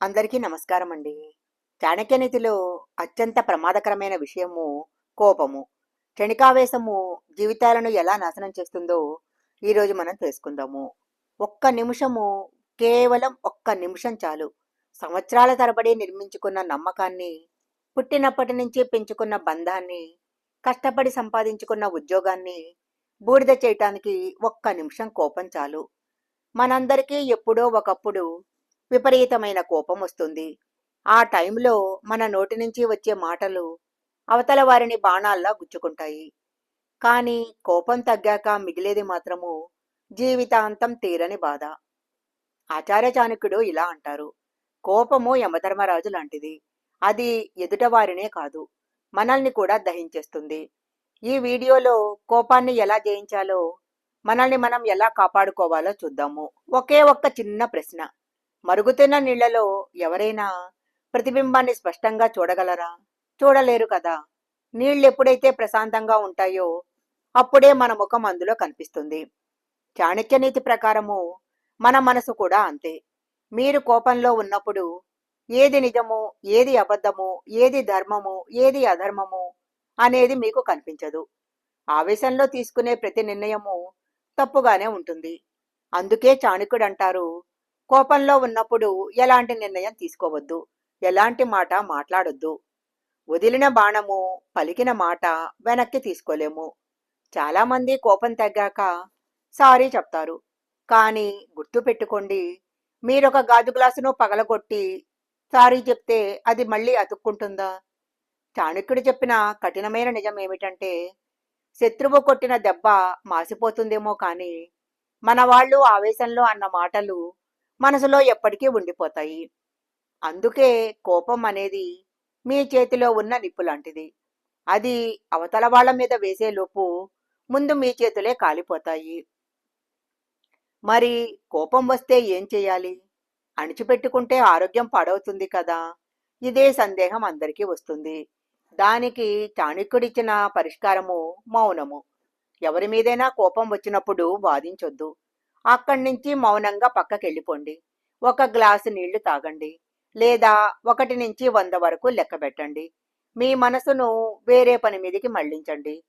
అందరికీ నమస్కారం అండి చాణక్యనీతిలో అత్యంత ప్రమాదకరమైన విషయము కోపము. క్షణికావేశము జీవితాలను ఎలా నాశనం చేస్తుందో ఈరోజు మనం తెలుసుకుందాము. ఒక్క నిమిషము కేవలం ఒక్క నిమిషం చాలు. సంవత్సరాల తరబడి నిర్మించుకున్న నమ్మకాన్ని పుట్టినప్పటి నుంచి పెంచుకున్న బంధాన్ని కష్టపడి సంపాదించుకున్న ఉద్యోగాన్ని బూడిద చేయటానికి ఒక్క నిమిషం కోపం చాలు. మనందరికీ ఎప్పుడో ఒకప్పుడు విపరీతమైన కోపం వస్తుంది. ఆ టైంలో మన నోటి నుంచి వచ్చే మాటలు అవతల వారిని బాణాల్లా గుచ్చుకుంటాయి. కానీ కోపం తగ్గాక మిగిలేది మాత్రము జీవితాంతం తీరని బాధ. ఆచార్య చాణక్యుడు ఇలా అంటారు. కోపము యమధర్మరాజు లాంటిది. అది ఎదుటవారినే కాదు మనల్ని కూడా దహించేస్తుంది. ఈ వీడియోలో కోపాన్ని ఎలా జయించాలో మనల్ని మనం ఎలా కాపాడుకోవాలో చూద్దాము. ఒకే ఒక్క చిన్న ప్రశ్న. మరుగుతున్న నీళ్ళలో ఎవరైనా ప్రతిబింబాన్ని స్పష్టంగా చూడగలరా? చూడలేరు కదా. నీళ్ళు ఎప్పుడైతే ప్రశాంతంగా ఉంటాయో అప్పుడే మన ముఖం అందులో కనిపిస్తుంది. చాణక్య నీతి ప్రకారము మన మనసు కూడా అంతే. మీరు కోపంలో ఉన్నప్పుడు ఏది నిజము ఏది అబద్ధము ఏది ధర్మము ఏది అధర్మము అనేది మీకు కనిపించదు. ఆవేశంలో తీసుకునే ప్రతి నిర్ణయము తప్పుగానే ఉంటుంది. అందుకే చాణుకుడు అంటారు కోపంలో ఉన్నప్పుడు ఎలాంటి నిర్ణయం తీసుకోవద్దు. ఎలాంటి మాట మాట్లాడొద్దు. వదిలిన బాణము పలికిన మాట వెనక్కి తీసుకోలేము. చాలామంది కోపం తగ్గాక సారీ చెప్తారు. కానీ గుర్తు పెట్టుకోండి మీరొక గాజు గ్లాసును పగలగొట్టి సారీ చెప్తే అది మళ్ళీ అతుక్కుంటుందా? చాణక్యుడు చెప్పిన కఠినమైన నిజం ఏమిటంటే శత్రువు కొట్టిన దెబ్బ మాసిపోతుందేమో కానీ మన వాళ్ళు ఆవేశంలో అన్న మాటలు మనసులో ఎప్పటికీ ఉండిపోతాయి. అందుకే కోపం అనేది మీ చేతిలో ఉన్న నిప్పు లాంటిది. అది అవతల వాళ్ళ మీద వేసేలోపు ముందు మీ చేతులే కాలిపోతాయి. మరి కోపం వస్తే ఏం చేయాలి? అణిచిపెట్టుకుంటే ఆరోగ్యం పాడవుతుంది కదా! ఇదే సందేహం అందరికీ వస్తుంది. దానికి చాణక్యుడిచ్చిన పరిష్కారము మౌనము. ఎవరి మీదైనా కోపం వచ్చినప్పుడు వాదించొద్దు. అక్కడి నుంచి మౌనంగా పక్కకెళ్ళిపోండి. ఒక గ్లాసు నీళ్ళు తాగండి. లేదా ఒకటి నుంచి వంద వరకు లెక్క పెట్టండి. మీ మనసును వేరే పని మీదకి మళ్ళించండి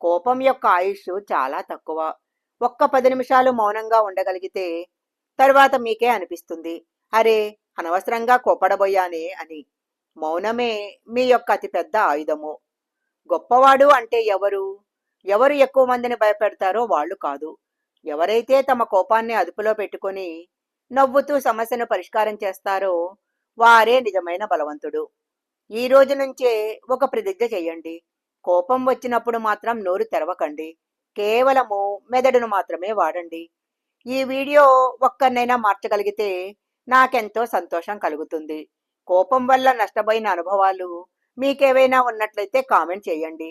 కోపం యొక్క ఆయుష్ చాలా తక్కువ. ఒక్క పది నిమిషాలు మౌనంగా ఉండగలిగితే తర్వాత మీకే అనిపిస్తుంది. అరే అనవసరంగా కోపడబోయానే అని. మౌనమే మీ యొక్క అతిపెద్ద ఆయుధము. గొప్పవాడు అంటే ఎవరు? ఎవరు ఎక్కువ మందిని భయపెడతారో వాళ్ళు కాదు. ఎవరైతే తమ కోపాన్ని అదుపులో పెట్టుకొని నవ్వుతూ సమస్యను పరిష్కారం చేస్తారో వారే నిజమైన బలవంతుడు. ఈ రోజు నుంచే ఒక ప్రతిజ్ఞ చేయండి. కోపం వచ్చినప్పుడు మాత్రం నోరు తెరవకండి. కేవలము మెదడును మాత్రమే వాడండి. ఈ వీడియో ఒక్కరినైనా మార్చగలిగితే నాకెంతో సంతోషం కలుగుతుంది. కోపం వల్ల నష్టపోయిన అనుభవాలు మీకేవైనా ఉన్నట్లయితే కామెంట్ చేయండి.